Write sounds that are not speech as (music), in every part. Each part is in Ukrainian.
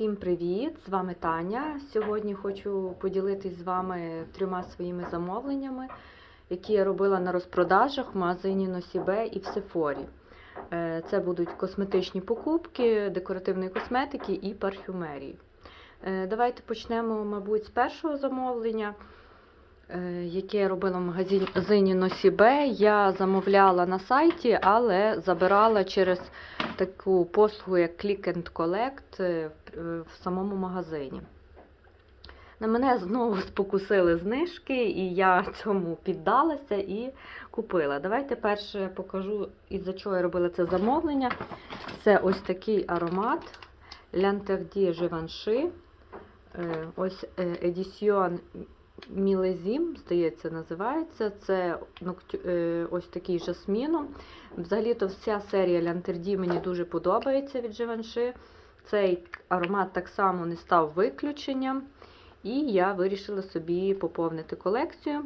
Всім привіт! З вами Таня. Сьогодні хочу поділитись з вами трьома своїми замовленнями, які я робила на розпродажах в магазині Носібе і в Сефорі. Е, Це будуть косметичні покупки, декоративної косметики і парфюмерії. Е, Давайте почнемо, мабуть, з першого замовлення, е, яке я робила в магазині Носібе. Я замовляла на сайті, але забирала через таку послугу, як Click and Collect в- в самому магазині. На мене знову (laughs) спокусили знижки, і я цьому піддалася і купила. Давайте перше покажу, із-за чого я робила це замовлення. Це ось такий аромат Givenchy. Е, Ось е, Edition Millésime, здається, називається. Це е, ось такий жасміном. Взагалі-то вся серія Лянтерді мені дуже подобається від Givenchy. Цей аромат так само не став виключенням. І я вирішила собі поповнити колекцію.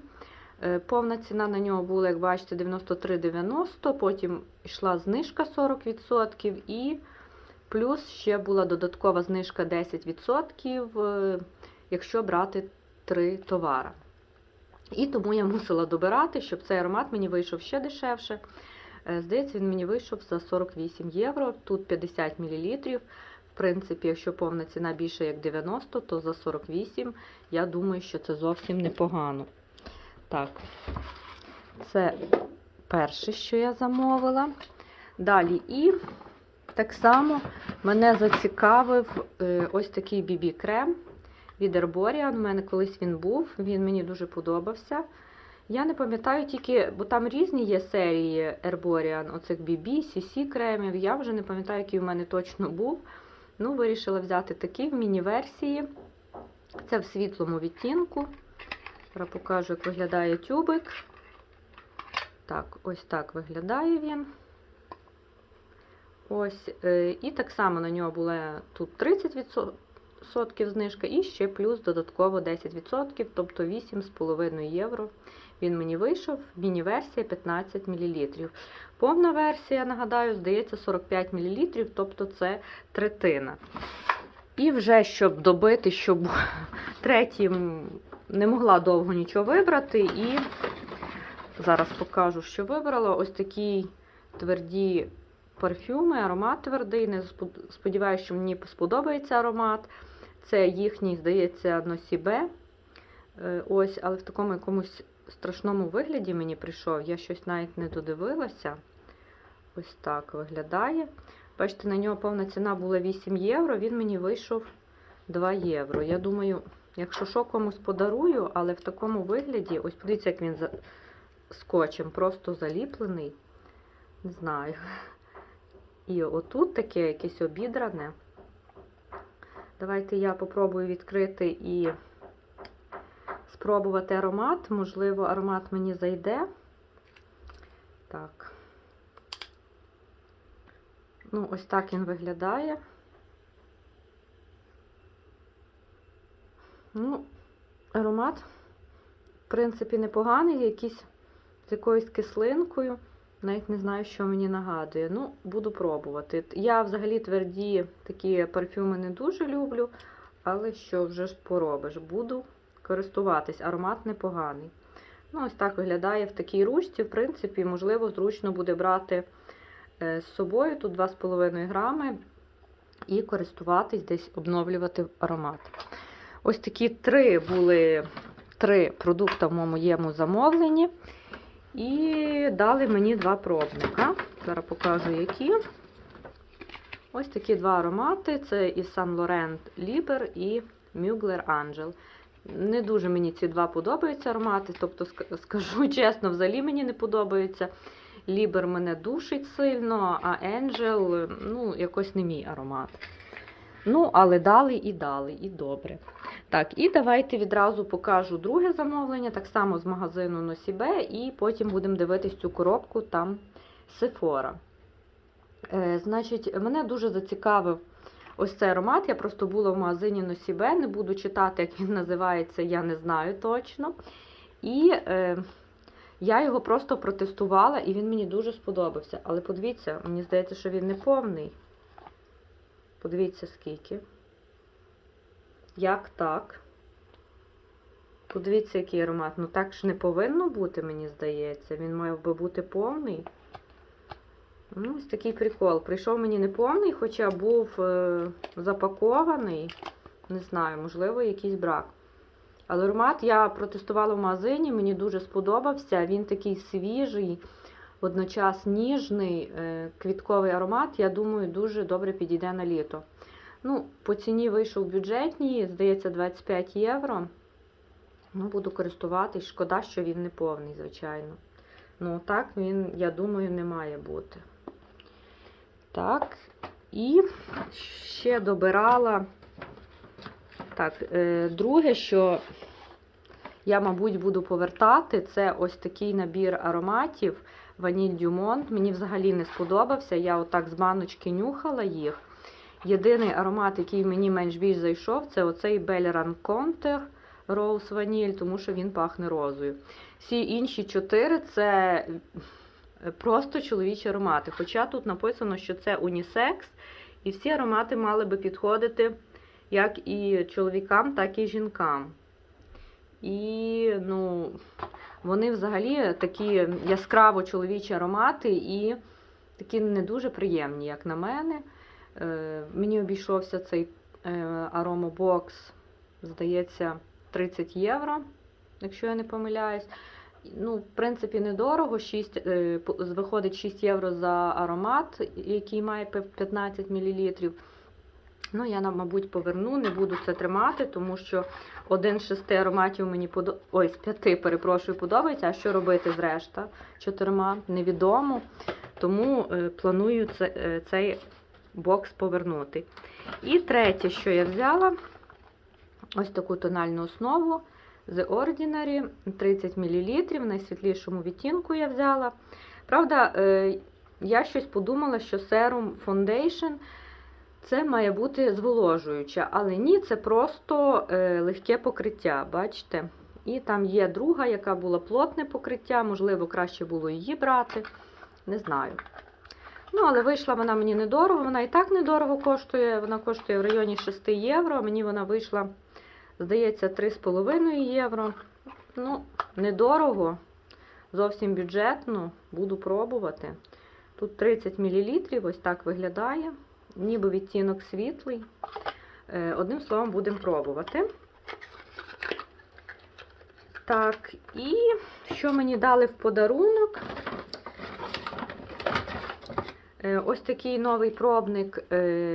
Е, Повна ціна на нього була, як бачите, 93,90, потім йшла знижка 40%, і плюс ще була додаткова знижка 10%, е, якщо брати три товари. І тому я мусила добирати, щоб цей аромат мені вийшов ще дешевше. Е, Здається, він мені вийшов за 48 євро, тут 50 мл. В принципі, якщо повна ціна більше як 90, то за 48 я думаю, що це зовсім непогано. Так, це перше, що я замовила. Далі і так само мене зацікавив е, ось такий BB-крем від Herborian. У мене колись він був, він мені дуже подобався. Я не пам'ятаю тільки, бо там різні є серії Herborian, оцих BB, CC кремів. Я вже не пам'ятаю, який в мене точно був. Ну, вирішила взяти такий в міні-версії. Це в світлому відтінку. Зараз покажу, як виглядає тюбик. Так, ось так виглядає він. Ось, е, і так само на нього була тут 30% знижка, і ще плюс додатково 10%, тобто 8,5 євро. Він мені вийшов, міні-версія 15 мл. Повна версія, нагадаю, здається, 45 мл, тобто це третина. І вже щоб добити, щоб (laughs) третім не могла довго нічого вибрати. І зараз покажу, що вибрала. Ось такі тверді парфюми, аромат твердий. Не сподіваюся, що мені сподобається аромат. Це їхній, здається, носібе. Ось, але в такому якомусь страшному вигляді мені прийшов. Я щось навіть не додивилася. Ось так виглядає. Бачите, на нього повна ціна була 8 євро, він мені вийшов 2 євро. Я думаю, якщо що комусь подарую, але в такому вигляді, ось подивіться, як він за скотчем просто заліплений. Не знаю. І отут таке якесь обідране. Давайте я попробую відкрити і спробувати аромат. Можливо, аромат мені зайде. Так. Ну, ось так він виглядає. Ну, аромат, в принципі, непоганий, якийсь з якоюсь кислинкою. Навіть не знаю, що мені нагадує. Ну, буду пробувати. Я взагалі тверді такі парфюми не дуже люблю, але що вже ж поробиш? Буду користуватись. Аромат непоганий. Ну, ось так виглядає в такій ручці. В принципі, можливо, зручно буде брати е, з собою тут 2,5 грами і користуватись, десь обновлювати аромат. Ось такі три були три продукти в моєму замовленні. І дали мені два пробника. Зараз покажу, які. Ось такі два аромати: це і Saint Laurent Liber і Mugler Angel. Не дуже мені ці два подобаються аромати, тобто, скажу (laughs) чесно, взагалі мені не подобаються. Лібер мене душить сильно, а Angel, ну, якось не мій аромат. Ну, але дали і дали, і добре. Так, і давайте відразу покажу друге замовлення, так само з магазину Носібе, і потім будемо дивитись цю коробку там Сефора. Е, значить, мене дуже зацікавив ось цей аромат. Я просто була в магазині Носібе, не буду читати, як він називається, я не знаю точно. І е, я його просто протестувала, і він мені дуже сподобався. Але подивіться, мені здається, що він не повний. Подивіться, скільки. Як так? Подивіться, який аромат. Ну так ж не повинно бути, мені здається. Він мав би бути повний. Ну, ось такий прикол. Прийшов мені не повний, хоча був е, запакований. Не знаю, можливо, якийсь брак. Але аромат я протестувала в магазині, мені дуже сподобався. Він такий свіжий, водночас ніжний, е, квітковий аромат. Я думаю, дуже добре підійде на літо. Ну, по ціні вийшов бюджетній, здається, 25 євро. Ну, буду користуватись. Шкода, що він не повний, звичайно. Ну, так він, я думаю, не має бути. Так, і ще добирала. Так, е, друге, що я, мабуть, буду повертати, це ось такий набір ароматів Ваніль Дюмонт. Мені взагалі не сподобався. Я отак з баночки нюхала їх. Єдиний аромат, який мені менш більш зайшов, це оцей Belleran Conter Rose Vanille, тому що він пахне розою. Всі інші чотири це просто чоловічі аромати. Хоча тут написано, що це унісекс, і всі аромати мали би підходити як і чоловікам, так і жінкам. І ну, вони взагалі такі яскраво чоловічі аромати і такі не дуже приємні, як на мене. Е, мені обійшовся цей е, аромабокс, здається, 30 євро, якщо я не помиляюсь. Ну, в принципі, недорого. 6, е, виходить 6 євро за аромат, який має 15 мл. Ну, я, мабуть, поверну, не буду це тримати, тому що один з шести ароматів мені подо... Ой, з п'яти, перепрошую, подобається. А що робити з решта чотирма, невідомо. Тому е, планую е, цей бокс повернути. І третє, що я взяла, ось таку тональну основу The Ordinary 30 мл, в найсвітлішому відтінку я взяла. Правда, е, я щось подумала, що Serum Foundation це має бути зволожуюче, але ні, це просто е, легке покриття, бачите? І там є друга, яка була плотне покриття, можливо, краще було її брати. Не знаю. Ну, але вийшла вона мені недорого, вона і так недорого коштує. Вона коштує в районі 6 євро. Мені вона вийшла, здається, 3,5 євро. Ну, недорого, зовсім бюджетно, буду пробувати. Тут 30 мл, ось так виглядає. Ніби відтінок світлий. Е, Одним словом, будемо пробувати. Так, і що мені дали в подарунок? Е, Ось такий новий пробник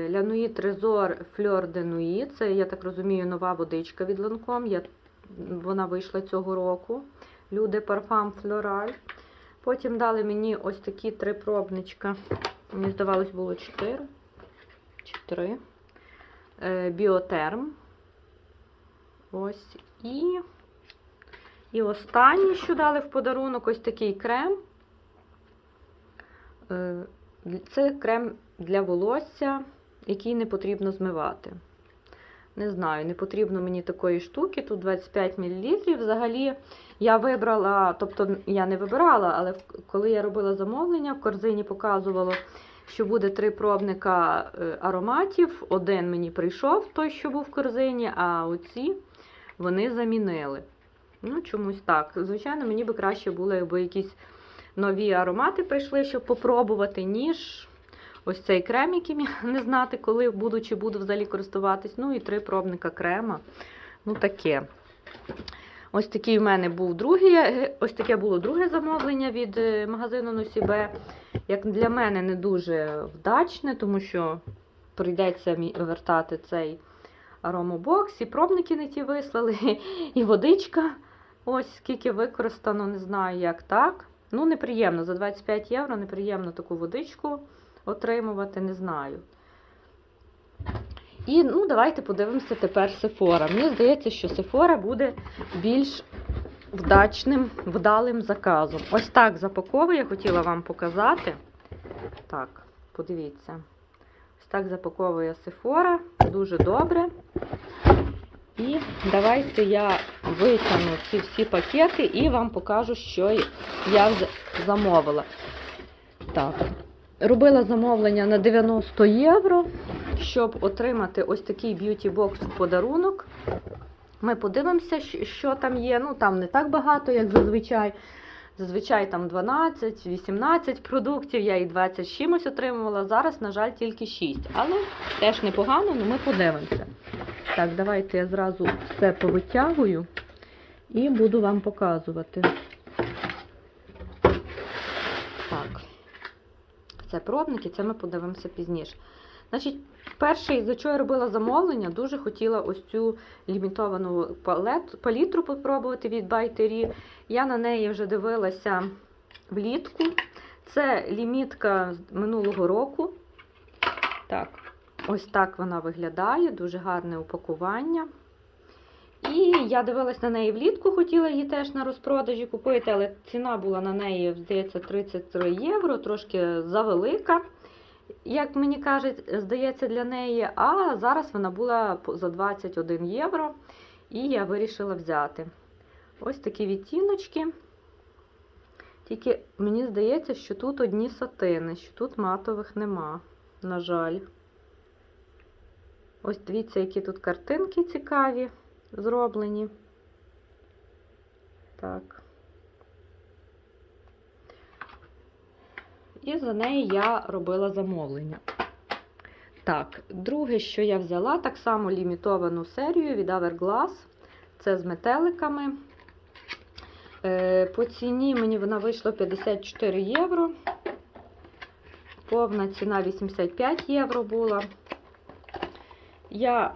Лянуї Трезор Fleur de Nuit. Це, я так розумію, нова водичка від Lancome. Я, вона вийшла цього року. Люде Парфам Floral. Потім дали мені ось такі три пробничка. Мені здавалось, було чотири. Чи три. Е, Біотерм. Ось. І, і останнє, що дали в подарунок, ось такий крем. Це крем для волосся, який не потрібно змивати. Не знаю, не потрібно мені такої штуки, тут 25 мл. Взагалі я вибрала, тобто я не вибирала, але коли я робила замовлення, в корзині показувало, що буде три пробника е, ароматів. Один мені прийшов, той, що був в корзині, а оці вони замінили. Ну, чомусь так. Звичайно, мені би краще було, якби якісь нові аромати прийшли, щоб попробувати, ніж ось цей крем, яким я (laughs) не знати, коли буду чи буду взагалі користуватись. Ну і три пробника крема. Ну, таке. Ось такий в мене був другий, е, ось таке було друге замовлення від е, магазину Носібе. Як для мене не дуже вдачне, тому що прийдеться вертати цей аромабокс, і пробники не ті вислали, (laughs) і водичка. Ось скільки використано, не знаю, як так. Ну, неприємно. За 25 євро неприємно таку водичку отримувати, не знаю. І ну, давайте подивимося тепер Сефора. Мені здається, що Сефора буде більш вдачним, вдалим заказом. Ось так запаковує, хотіла вам показати. Так, подивіться. Ось так запаковує Сефора. Дуже добре. І давайте я витягну ці всі пакети і вам покажу, що я замовила. Так, робила замовлення на 90 євро. щоб отримати ось такий б'юті-бокс у подарунок. Ми подивимося, що там є. Ну, там не так багато, як зазвичай. Зазвичай там 12-18 продуктів, я і 20 з чимось отримувала. Зараз, на жаль, тільки 6. Але теж непогано, але ми подивимося. Так, давайте я зразу все повитягую і буду вам показувати. Так. Це пробники, це ми подивимося пізніше. Значить, перший, за що я робила замовлення, дуже хотіла ось цю лімітовану палет, палітру попробувати від Байтері. Я на неї вже дивилася влітку. Це лімітка минулого року. Так, ось так вона виглядає, дуже гарне упакування. І я дивилась на неї влітку, хотіла її теж на розпродажі купити, але ціна була на неї, здається, 33 євро, трошки завелика, як мені кажуть, здається, для неї. А зараз вона була за 21 євро, і я вирішила взяти. Ось такі відтіночки. Тільки мені здається, що тут одні сатини, що тут матових нема, на жаль. Ось дивіться, які тут картинки цікаві зроблені. Так. І за неї я робила замовлення. Так, друге, що я взяла, так само лімітовану серію від Hourglass. Це з метеликами. Е, По ціні мені вона вийшла 54 євро. Повна ціна 85 євро була. Я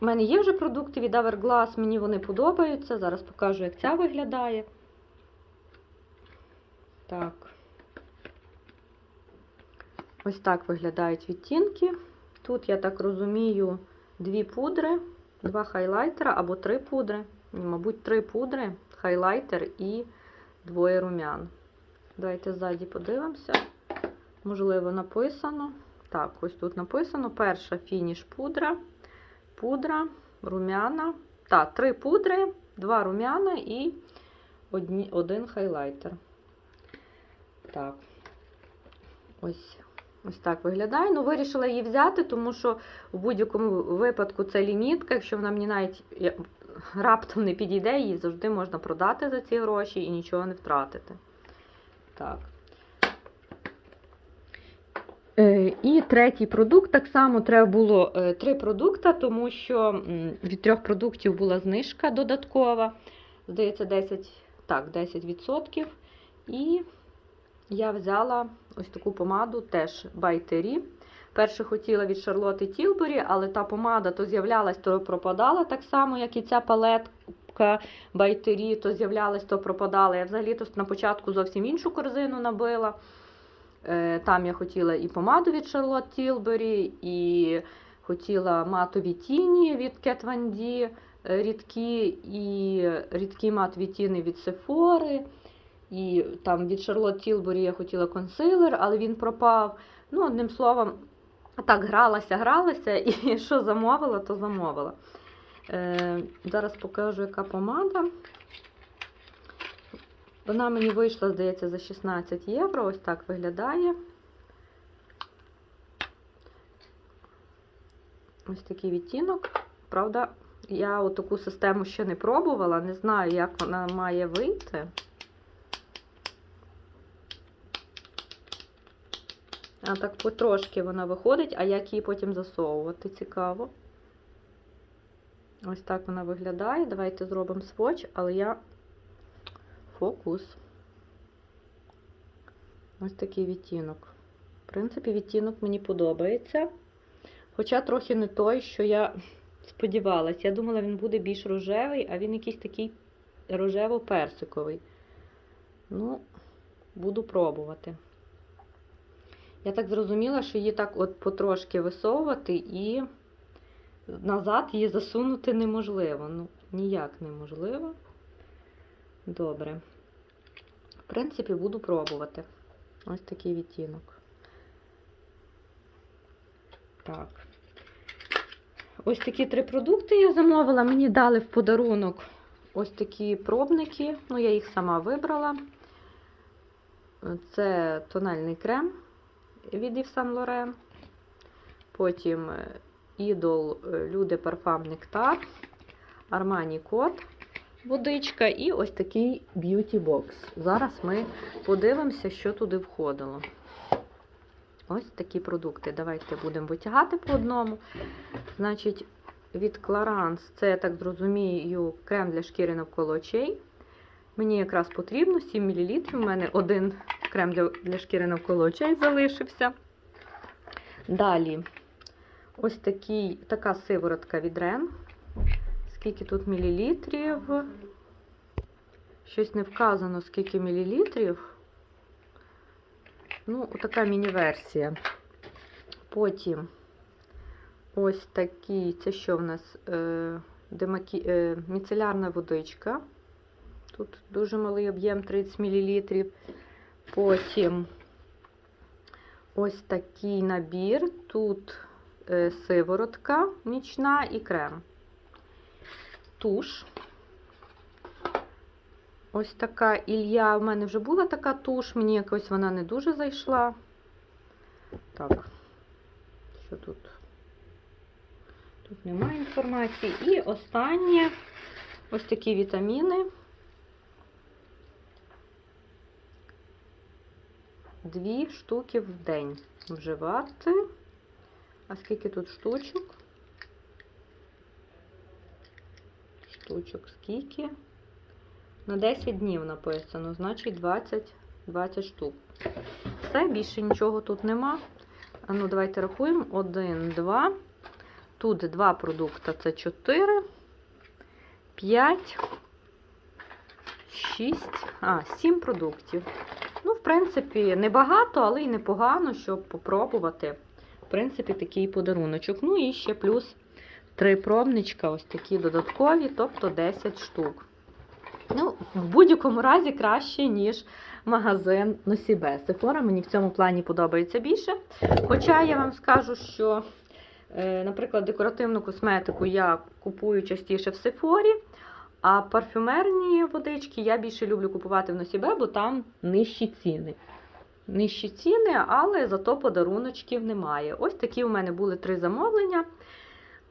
у мене є вже продукти від Hourglass, мені вони подобаються. Зараз покажу, як ця виглядає. Так. Ось так виглядають відтінки. Тут, я так розумію, дві пудри, два хайлайтера або три пудри. Мабуть, три пудри, хайлайтер і двоє румян. Давайте ззаді подивимося. Можливо, написано. Так, ось тут написано: перша фініш пудра пудра, румяна. Так, три пудри, два румяна і одні, один хайлайтер. Так. Ось, ось так виглядає. Ну, вирішила її взяти, тому що в будь-якому випадку це лімітка. Якщо вона мені навіть раптом не підійде, її завжди можна продати за ці гроші і нічого не втратити. Так. Е, І третій продукт так само треба було е, три продукти, тому що від трьох продуктів була знижка додаткова. Здається, 10, так, 10%. І я взяла ось таку помаду теж Байтері. Перше хотіла від Шарлотти Тілбері, але та помада то з'являлась, то пропадала так само, як і ця палетка Байтері, то з'являлась, то пропадала. Я взагалі то на початку зовсім іншу корзину набила. Е, Там я хотіла і помаду від Charlotte Tilbury, і хотіла матові тіні від Von D, е, рідкі, і рідкі матові тіни від Sephora. І там від Charlotte Tilbury я хотіла консилер, але він пропав. Ну, одним словом, так гралася, гралася, і (laughs) що замовила, то замовила. Е, зараз покажу, яка помада. Вона мені вийшла, здається, за 16 євро. Ось так виглядає. Ось такий відтінок. Правда, я таку систему ще не пробувала, не знаю, як вона має вийти. А так потрошки вона виходить, а як її потім засовувати, цікаво. Ось так вона виглядає. Давайте зробимо сводч, але я фокус. Ось такий відтінок. В принципі, відтінок мені подобається. Хоча трохи не той, що я (laughs) сподівалася. Я думала, він буде більш рожевий, а він якийсь такий рожево-персиковий. Ну, буду пробувати. Я так зрозуміла, що її так от потрошки висовувати і назад її засунути неможливо. Ну, ніяк неможливо. Добре. Принципі, буду пробувати. Ось такий відтінок. Так. Ось такі три продукти я замовила. Мені дали в подарунок ось такі пробники. Ну, я їх сама вибрала. Це тональний крем від Yves Saint Laurent. потім е, ідол е, Люди Парфам Нектар, Армані Кот, водичка і ось такий б'юті бокс. Зараз ми подивимося, що туди входило. Ось такі продукти. Давайте будемо витягати по одному. Значить, від Clarins, це, я так зрозумію, крем для шкіри навколо очей. Мені якраз потрібно 7 мл. У мене один крем для, для шкіри навколо очей залишився. Далі, ось такий, така сиворотка від Рен. Скільки тут мілілітрів? Щось не вказано, скільки мілілітрів. Ну, така міні-версія. Потім ось такий, це що в нас? Е, демакі... е, міцелярна водичка. Тут дуже малий об'єм 30 мл. Потім ось такий набір. Тут е, сиворотка нічна і крем. Туш. Ось така Ілля. У мене вже була така туш, мені якось вона не дуже зайшла. Так, що тут? Тут немає інформації. І останнє ось такі вітаміни. Дві штуки в день вживати. А скільки тут штучок? Штучок скільки? На 10 днів написано, значить 20, 20 штук. Все, більше нічого тут нема. А ну, давайте рахуємо. 1, 2. Тут два продукти це 4, 5, 6, а, 7 продуктів. Ну, в принципі, небагато, але й непогано, щоб попробувати. В принципі, такий подаруночок. Ну і ще плюс 3 пробничка, ось такі додаткові, тобто 10 штук. Ну, в будь-якому разі краще, ніж магазин Носібе. Сефора мені в цьому плані подобається більше. Хоча я вам скажу, що, е, наприклад, декоративну косметику я купую частіше в Сефорі, а парфюмерні водички я більше люблю купувати в Носібе, бо там нижчі ціни. Нижчі ціни, але зато подаруночків немає. Ось такі у мене були три замовлення.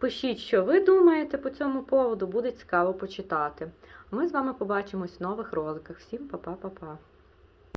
Пишіть, що ви думаєте по цьому поводу, буде цікаво почитати. Ми з вами побачимось в нових роликах. Всім па-па-па-па!